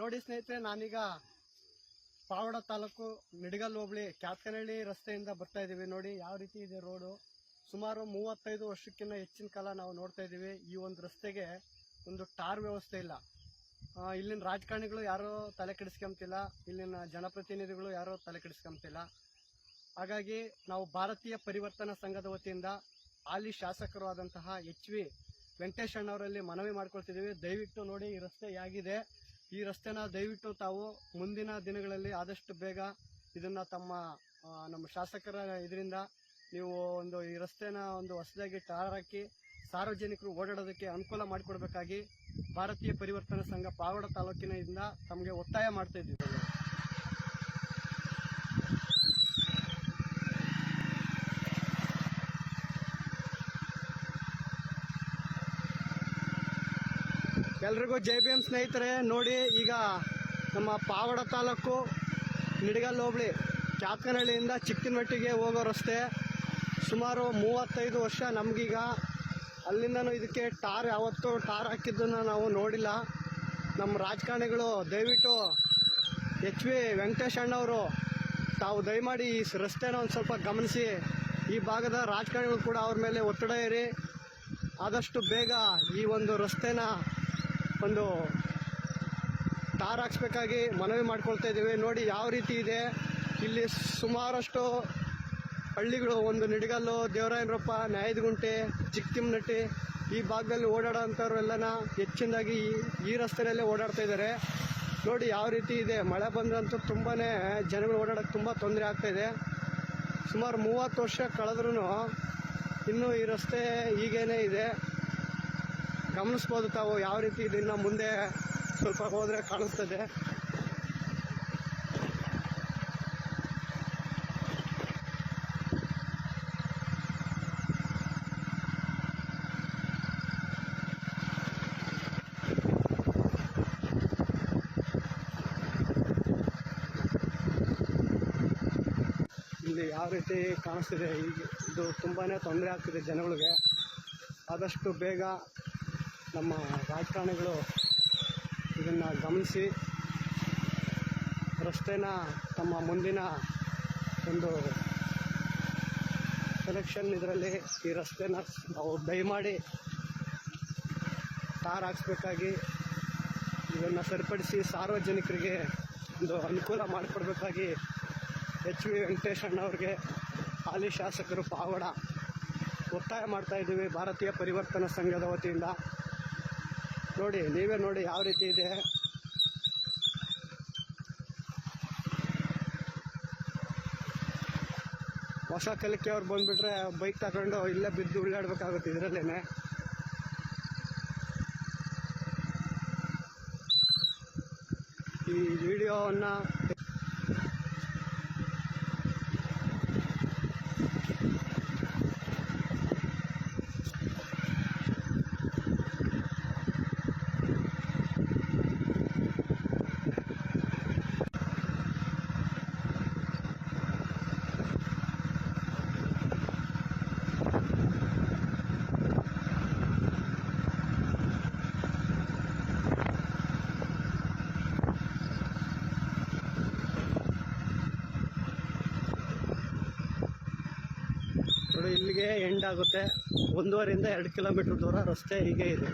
ನೋಡಿ ಸ್ನೇಹಿತರೆ, ನಾನೀಗ ಪಾವಡ ತಾಲೂಕು ನಿಡಗಲ್ ಹೋಬಳಿ ಕ್ಯಾತ್ಕನಹಳ್ಳಿ ರಸ್ತೆಯಿಂದ ಬರ್ತಾ ಇದ್ದೀವಿ. ನೋಡಿ ಯಾವ ರೀತಿ ಇದೆ ರೋಡು. ಸುಮಾರು ಮೂವತ್ತೈದು ವರ್ಷಕ್ಕಿಂತ ಹೆಚ್ಚಿನ ಕಾಲ ನಾವು ನೋಡ್ತಾ ಇದ್ದೀವಿ. ಈ ಒಂದು ರಸ್ತೆಗೆ ಒಂದು ಟಾರ್ ವ್ಯವಸ್ಥೆ ಇಲ್ಲ. ಇಲ್ಲಿನ ರಾಜಕಾರಣಿಗಳು ಯಾರೂ ತಲೆ ಕೆಡಿಸ್ಕೊಂತಿಲ್ಲ. ಇಲ್ಲಿನ ಜನಪ್ರತಿನಿಧಿಗಳು ಯಾರೂ ತಲೆ ಕೆಡಿಸ್ಕೊಂತಿಲ್ಲ. ಹಾಗಾಗಿ ನಾವು ಭಾರತೀಯ ಪರಿವರ್ತನಾ ಸಂಘದ ವತಿಯಿಂದ ಹಾಲಿ ಶಾಸಕರು ಆದಂತಹ ಎಚ್ ವಿ ವೆಂಕಟೇಶ್ ಅಣ್ಣವರಲ್ಲಿ ಮನವಿ ಮಾಡ್ಕೊಳ್ತಿದ್ದೀವಿ. ದಯವಿಟ್ಟು ನೋಡಿ ಈ ರಸ್ತೆ ಹೇಗಿದೆ. ಈ ರಸ್ತೆನ ದಯವಿಟ್ಟು ತಾವು ಮುಂದಿನ ದಿನಗಳಲ್ಲಿ ಆದಷ್ಟು ಬೇಗ ಇದನ್ನ ತಮ್ಮ ನಮ್ಮ ಶಾಸಕರ ಇದರಿಂದ ನೀವು ಒಂದು ಈ ರಸ್ತೆನ ಒಂದು ಹೊಸದಾಗಿ ಟಾರ್ ಹಾಕಿ ಸಾರ್ವಜನಿಕರು ಓಡಾಡೋದಕ್ಕೆ ಅನುಕೂಲ ಮಾಡಿಕೊಡಬೇಕಾಗಿ ಭಾರತೀಯ ಪರಿವರ್ತನಾ ಸಂಘ ಪಾವಡ ತಾಲೂಕಿನಿಂದ ತಮಗೆ ಒತ್ತಾಯ ಮಾಡ್ತಾ ಇದ್ದೀವಿ. ಎಲ್ರಿಗೂ ಜೈ ಭೀಮ್ ಸ್ನೇಹಿತರೆ, ನೋಡಿ ಈಗ ನಮ್ಮ ಪಾವಡ ತಾಲೂಕು ನಿಡಗಲ್ ಹೋಬಳಿ ಕ್ಯಾತ್ಕನಹಳ್ಳಿಯಿಂದ ಚಿಕ್ಕನಮಟ್ಟಿಗೆ ಹೋಗೋ ರಸ್ತೆ. ಸುಮಾರು ಮೂವತ್ತೈದು ವರ್ಷ ನಮಗೀಗ ಅಲ್ಲಿಂದನೂ ಇದಕ್ಕೆ ಟಾರ್ ಯಾವತ್ತೂ ಟಾರ್ ಹಾಕಿದ್ದನ್ನು ನಾವು ನೋಡಿಲ್ಲ. ನಮ್ಮ ರಾಜಕಾರಣಿಗಳು ದಯವಿಟ್ಟು ಎಚ್ ವಿ ವೆಂಕಟೇಶ್ ಅಣ್ಣವರು, ತಾವು ದಯಮಾಡಿ ಈ ರಸ್ತೆನ ಒಂದು ಸ್ವಲ್ಪ ಗಮನಿಸಿ. ಈ ಭಾಗದ ರಾಜಕಾರಣಿಗಳು ಕೂಡ ಅವ್ರ ಮೇಲೆ ಒತ್ತಡ ಇರಿ ಆದಷ್ಟು ಬೇಗ ಈ ಒಂದು ರಸ್ತೆನ ಒಂದು ಟಾರ್ ಹಾಕ್ಸ್ಬೇಕಾಗಿ ಮನವಿ ಮಾಡ್ಕೊಳ್ತಾ ಇದ್ದೀವಿ. ನೋಡಿ ಯಾವ ರೀತಿ ಇದೆ. ಇಲ್ಲಿ ಸುಮಾರಷ್ಟು ಹಳ್ಳಿಗಳು, ಒಂದು ನಿಡಿಗಲ್ಲು, ದೇವರಾಯನರಪ್ಪ ನ್ಯಾಯದಗುಂಟೆ ಚಿಕ್ಕತಿಮ್ಮನಟ್ಟಿ ಈ ಭಾಗದಲ್ಲಿ ಓಡಾಡೋ ಅಂಥವ್ರೆಲ್ಲನ ಹೆಚ್ಚಿನದಾಗಿ ಈ ರಸ್ತೆಯಲ್ಲೇ ಓಡಾಡ್ತಾ ಇದ್ದಾರೆ. ನೋಡಿ ಯಾವ ರೀತಿ ಇದೆ. ಮಳೆ ಬಂದ್ರಂತೂ ತುಂಬಾ ಜನಗಳು ಓಡಾಡೋಕ್ಕೆ ತುಂಬ ತೊಂದರೆ ಇದೆ. ಸುಮಾರು ಮೂವತ್ತು ವರ್ಷ ಕಳೆದ್ರೂ ಇನ್ನೂ ಈ ರಸ್ತೆ ಈಗೇನೇ ಇದೆ. ಗಮನಿಸ್ಬೋದು ತಾವು ಯಾವ ರೀತಿ ಇದನ್ನ ಮುಂದೆ ಸ್ವಲ್ಪ ಹೋದರೆ ಕಾಣಿಸ್ತದೆ. ಇಲ್ಲಿ ಯಾವ ರೀತಿ ಕಾಣಿಸ್ತಿದೆ? ಈಗ ಇದು ತುಂಬಾ ತೊಂದರೆ ಆಗ್ತಿದೆ ಜನಗಳಿಗೆ. ಆದಷ್ಟು ಬೇಗ ನಮ್ಮ ರಾಜಕಾರಣಿಗಳು ಇದನ್ನು ಗಮನಿಸಿ, ರಸ್ತೆನ ತಮ್ಮ ಮುಂದಿನ ಒಂದು ಸೆಲೆಕ್ಷನ್ ಇದರಲ್ಲಿ ಈ ರಸ್ತೆನ ನಾವು ದಯಮಾಡಿ ಟಾರ್ ಹಾಕ್ಸ್ಬೇಕಾಗಿ ಇದನ್ನು ಸರಿಪಡಿಸಿ ಸಾರ್ವಜನಿಕರಿಗೆ ಒಂದು ಅನುಕೂಲ ಮಾಡಿಕೊಡ್ಬೇಕಾಗಿ ಎಚ್ ವಿ ವೆಂಕಟೇಶ್ ಅಣ್ಣವ್ರಿಗೆ ಹಾಲಿ ಶಾಸಕರು ಪಾವಡ ಒತ್ತಾಯ ಮಾಡ್ತಾ ಇದ್ದೀವಿ ಭಾರತೀಯ ಪರಿವರ್ತನಾ ಸಂಘದ ವತಿಯಿಂದ. ನೋಡಿ, ನೀವೇ ನೋಡಿ ಯಾವ ರೀತಿ ಇದೆ. ಹೊಸ ಕಲಿಕೆ ಅವ್ರು ಬಂದ್ಬಿಟ್ರೆ ಬೈಕ್ ತಗೊಂಡು ಇಲ್ಲೇ ಬಿದ್ದು ಉಳ್ಳಾಡ್ಬೇಕಾಗುತ್ತೆ ಇದರಲ್ಲೇನೆ. ಈ ವಿಡಿಯೋವನ್ನು ಇಲ್ಲಿಗೆ ಎಂಡ್ ಆಗುತ್ತೆ. ಒಂದೂವರೆಯಿಂದ ಎರಡು ಕಿಲೋಮೀಟರ್ ದೂರ ರಸ್ತೆ ಹೀಗೆ ಇದೆ.